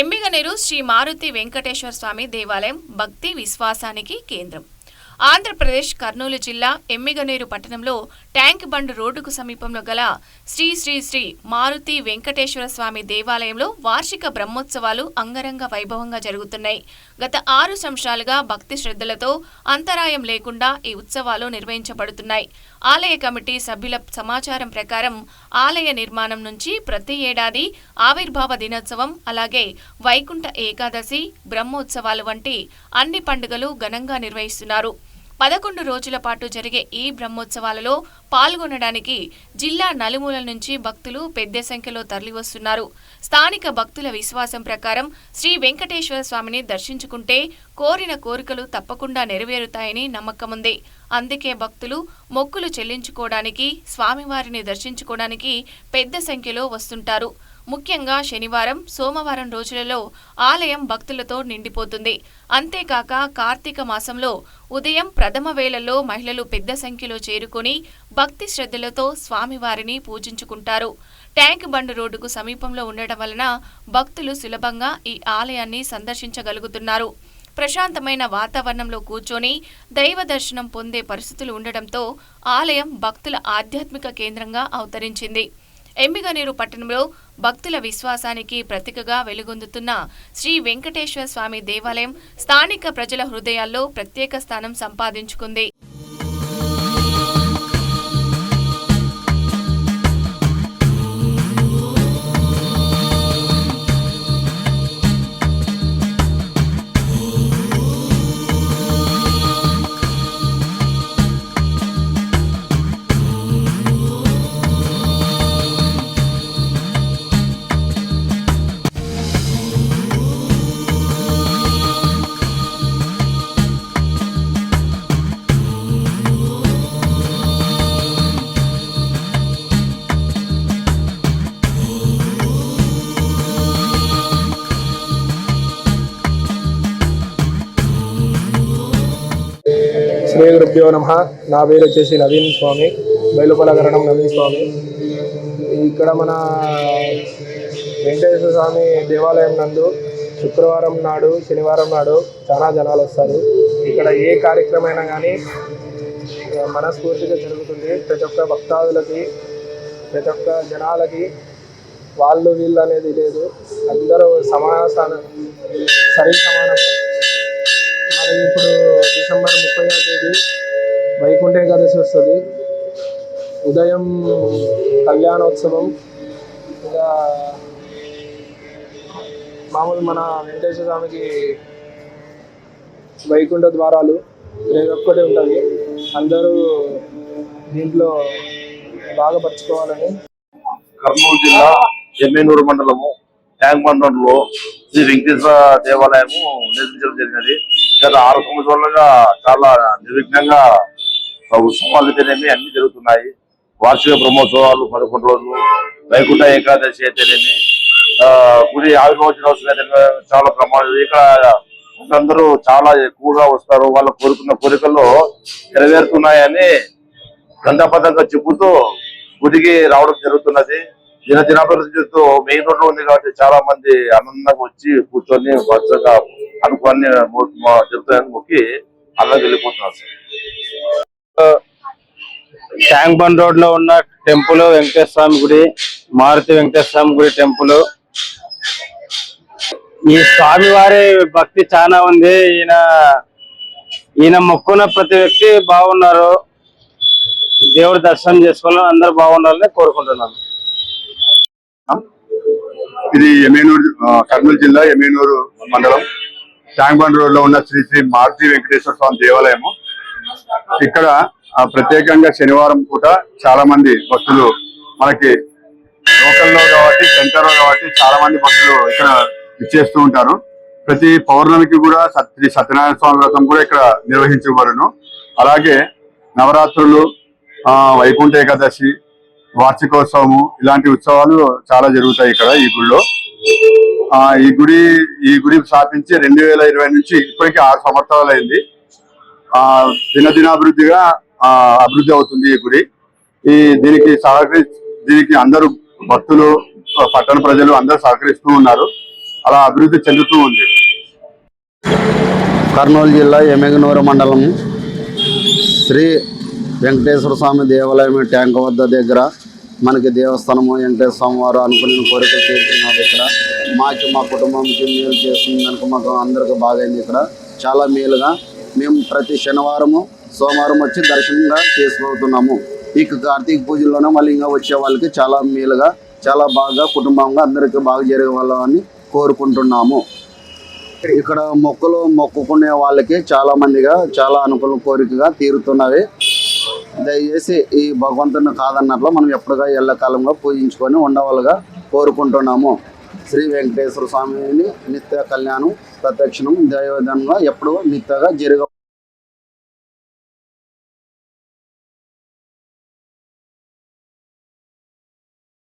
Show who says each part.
Speaker 1: ఎమ్మిగనేరు శ్రీ మారుతి వెంకటేశ్వర స్వామి దేవాలయం భక్తి విశ్వాసానికి కేంద్రం. ఆంధ్రప్రదేశ్ కర్నూలు జిల్లా ఎమ్మిగనేరు పట్టణంలో ట్యాంక్ బండ్ రోడ్డుకు సమీపంలో గల శ్రీ శ్రీ శ్రీ మారుతి వెంకటేశ్వర స్వామి దేవాలయంలో వార్షిక బ్రహ్మోత్సవాలు అంగరంగ వైభవంగా జరుగుతున్నాయి. గత ఆరు సంవత్సరాలుగా భక్తి శ్రద్ధలతో అంతరాయం లేకుండా ఈ ఉత్సవాలు నిర్వహించబడుతున్నాయి. ఆలయ కమిటీ సభ్యుల సమాచారం ప్రకారం ఆలయ నిర్మాణం నుంచి ప్రతి ఏడాది ఆవిర్భావ దినోత్సవం అలాగే వైకుంఠ ఏకాదశి బ్రహ్మోత్సవాలు వంటి అన్ని పండుగలు ఘనంగా నిర్వహిస్తున్నారు. పదకొండు రోజుల పాటు జరిగే ఈ బ్రహ్మోత్సవాలలో పాల్గొనడానికి జిల్లా నలుమూలల నుంచి భక్తులు పెద్ద సంఖ్యలో తరలివస్తున్నారు. స్థానిక భక్తుల విశ్వాసం ప్రకారం శ్రీ వెంకటేశ్వర స్వామిని దర్శించుకుంటే కోరిన కోరికలు తప్పకుండా నెరవేరుతాయని నమ్మకముంది. అందుకే భక్తులు మొక్కులు చెల్లించుకోవడానికి స్వామివారిని దర్శించుకోవడానికి పెద్ద సంఖ్యలో వస్తుంటారు. ముఖ్యంగా శనివారం సోమవారం రోజులలో ఆలయం భక్తులతో నిండిపోతుంది. అంతేకాక కార్తీక మాసంలో ఉదయం ప్రథమ వేళల్లో మహిళలు పెద్ద సంఖ్యలో చేరుకొని భక్తి శ్రద్ధలతో స్వామివారిని పూజించుకుంటారు. ట్యాంక్ బండ్ రోడ్డుకు సమీపంలో ఉండటం వలన భక్తులు సులభంగా ఈ ఆలయాన్ని సందర్శించగలుగుతున్నారు. ప్రశాంతమైన వాతావరణంలో కూర్చొని దైవ దర్శనం పొందే పరిస్థితులు ఉండటంతో ఆలయం భక్తుల ఆధ్యాత్మిక కేంద్రంగా అవతరించింది. ఎంబిగనీరు పట్టణంలో భక్తుల విశ్వాసానికి ప్రతీకగా వెలుగొందుతున్న శ్రీ వెంకటేశ్వర స్వామి దేవాలయం స్థానిక ప్రజల హృదయాల్లో ప్రత్యేక స్థానం సంపాదించుకుంది.
Speaker 2: గురుభ్యో నమ. నా పేరు వచ్చేసి నవీన్ స్వామి బయలుపలకరణం నవీన్ స్వామి. ఇక్కడ మన వెంకటేశ్వర స్వామి దేవాలయం నందు శుక్రవారం నాడు శనివారం నాడు చాలా జనాలు వస్తారు. ఇక్కడ ఏ కార్యక్రమైనా కానీ మనస్ఫూర్తిగా జరుగుతుంది. ప్రతి ఒక్క భక్తాదులకి ప్రతి ఒక్క జనాలకి వాళ్ళు వీళ్ళు అనేది లేదు. అందరూ సమాన సరి సమానమే. మరి ఇప్పుడు డిసెంబర్ ముప్పై తేదీ వైకుంఠ ఏకాదశి వస్తుంది. ఉదయం కళ్యాణోత్సవం. ఇంకా మామూలు మన వెంకటేశ్వర స్వామికి వైకుంఠ ద్వారాలు రేపు ఒక్కటే ఉంటుంది అందరూ దీంట్లో బాగా పరుచుకోవాలని
Speaker 3: కర్నూలు జిల్లా ఎమ్మెనూరు మండలము ట్యాంక్ మండలంలో శ్రీ వెంకటేశ్వర దేవాలయము నిర్మించడం జరిగినది. గత ఆరు సంవత్సరాలుగా చాలా నిర్విఘ్నంగా ఉత్సవాలు అయితేనేమి అన్ని జరుగుతున్నాయి. వార్షిక బ్రహ్మోత్సవాలు పదకొండు రోజులు వైకుంఠ ఏకాదశి అయితేనేమి ఆ, గుడి ఆవిర్భోజనోత్సవం అయితే చాలా ప్రమాదం. ఇక్కడ అందరూ చాలా ఎక్కువగా వస్తారు. వాళ్ళ కోరుకున్న కోరికలు నెరవేరుతున్నాయని గంధాపదంగా చెబుతూ గుడికి రావడం జరుగుతున్నది. దిన దినాభివృద్ధితో మెయిన్ రోడ్లో ఉంది కాబట్టి చాలా మంది ఆనందంగా వచ్చి కూర్చొని వరుసగా అనుకోని జరుగుతాయని మొక్కి అలా వెళ్ళిపోతున్నారు సార్.
Speaker 4: ట్యాంక్ బండ్ రోడ్లో ఉన్న టెంపుల్ వెంకటేశ్వర స్వామి గుడి మారుతి వెంకటేశ్వర స్వామి గుడి టెంపుల్. ఈ స్వామి వారి భక్తి చాలా ఉంది. ఈయన ఈయన మొక్కున్న ప్రతి వ్యక్తి బాగున్నారు. దేవుడి దర్శనం చేసుకోవాలని అందరూ బాగుండాలని కోరుకుంటున్నాను.
Speaker 5: ఇది ఎమ్మెనూరు కర్నూలు జిల్లా ఎమ్మెనూరు మండలం. ట్యాంక్ బండ్ రోడ్లో ఉన్న శ్రీ శ్రీ మారుతి వెంకటేశ్వర స్వామి దేవాలయము. ఇక్కడ ప్రత్యేకంగా శనివారం పూట చాలా మంది భక్తులు మనకి లోకల్లో కాబట్టి సెంటర్లో కాబట్టి చాలా మంది భక్తులు ఇక్కడ ఇచ్చేస్తూ ఉంటారు. ప్రతి పౌర్ణమికి కూడా శ్రీ సత్యనారాయణ స్వామి వ్రతం కూడా ఇక్కడ నిర్వహించబడును. అలాగే నవరాత్రులు వైకుంఠ ఏకాదశి వార్షికోత్సవము ఇలాంటి ఉత్సవాలు చాలా జరుగుతాయి ఇక్కడ ఈ గుడిలో. ఈ గుడి ఈ గుడి స్థాపించి రెండు వేల ఇరవై నుంచి ఇప్పటికీ ఆరు సంవత్సరాలు అయింది దినదినాభివృద్ధిగా ఆ అభివృద్ధి అవుతుంది ఈ గుడి. ఈ దీనికి సహకరి దీనికి అందరూ భక్తులు పట్టణ ప్రజలు అందరూ సహకరిస్తూ ఉన్నారు. అలా అభివృద్ధి చెందుతూ ఉంది.
Speaker 6: కర్నూలు జిల్లా ఎమ్మెగనూరు మండలం శ్రీ వెంకటేశ్వర స్వామి దేవాలయం ట్యాంక్ వద్ద దగ్గర మనకి దేవస్థానము వెంకటేశ్వర స్వామి వారు అనుకున్న కోరికలు తీర్చినారు ఇక్కడ. మాకు మా కుటుంబంకి మేలు చేస్తుంది కనుక మాకు అందరికి బాగైంది ఇక్కడ. చాలా మేలుగా మేము ప్రతి శనివారము సోమవారం వచ్చి దర్శనంగా చేసుకోతున్నాము ఇక కార్తీక పూజల్లోనే మళ్ళీ ఇంకా వచ్చే వాళ్ళకి చాలా మేలుగా చాలా బాగా కుటుంబంగా అందరికీ బాగా జరగాలని కోరుకుంటున్నాము. ఇక్కడ మొక్కలు మొక్కుకునే వాళ్ళకి చాలా మందిగా చాలా అనుకూల కోరికగా తీరుతున్నవి. దయచేసి ఈ భగవంతుని కాదన్నట్లు మనం ఎప్పుడుగా ఎల్లకాలంగా పూజించుకొని ఉండవాలిగా కోరుకుంటున్నాము. శ్రీ వెంకటేశ్వర స్వామిని నిత్య కళ్యాణం ప్రత్యక్షణం దైవధనంగా ఎప్పుడు నిత్యగా జరగ